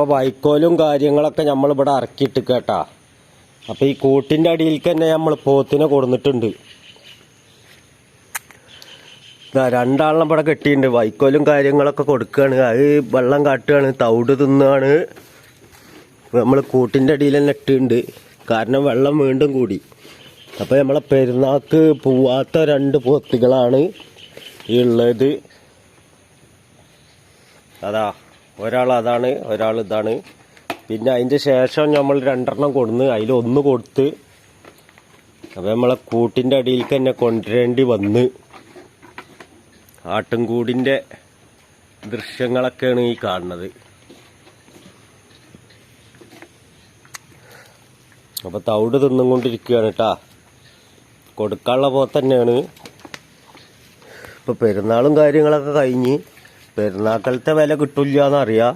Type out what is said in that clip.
അപ്പോൾ വൈക്കോലും കാര്യങ്ങളൊക്കെ നമ്മളിവിടെ ഇറക്കിയിട്ട് കേട്ടാ. അപ്പോൾ ഈ കൂട്ടിന്റെ അടിയിൽ തന്നെ നമ്മൾ പോത്തിനെ കൊടുന്നിട്ടുണ്ട്. ഇതാ രണ്ടാളിനെ ഇവിടെ കെട്ടിയിട്ടുണ്ട്. വൈക്കോലും കാര്യങ്ങളൊക്കെ കൊടുക്കുകയാണ് അത് വെള്ളം കാട്ടുകയാണ് തവിട് തിന്നുകയാണ്. നമ്മൾ കൂട്ടിന്റെ അടിയിൽ തന്നെ ഇട്ടുണ്ട് കാരണം വെള്ളം വീണ്ടും കൂടി. അപ്പോൾ നമ്മളെ പെരുന്നാൾക്ക് പോവാത്ത രണ്ട് പോത്തുകളാണ് ഉള്ളത്. അതാ. ഒരാൾ അതാണ് ഒരാൾ ഇതാണ്. പിന്നെ അതിന്റെ ശേഷം നമ്മൾ രണ്ടെണ്ണം കൊടുന്ന് അതിലൊന്ന് കൊടുത്ത് അപ്പോൾ നമ്മളെ കൂട്ടിന്റെ അടിയിലേക്ക് തന്നെ കൊണ്ടുവരേണ്ടി വന്ന്. ആട്ടുംകൂടിന്റെ ദൃശ്യങ്ങളൊക്കെയാണ് ഈ കാണുന്നത്. അപ്പോൾ തവിട് തിന്നുകൊണ്ടിരിക്കുകയാണ് കേട്ടാ. കൊടുക്കാനുള്ള പോലെ തന്നെയാണ്. ഇപ്പോൾ പെരുന്നാളും കാര്യങ്ങളൊക്കെ കഴിഞ്ഞ് പെരുന്നാക്കളത്തെ വില കിട്ടില്ല എന്നറിയാം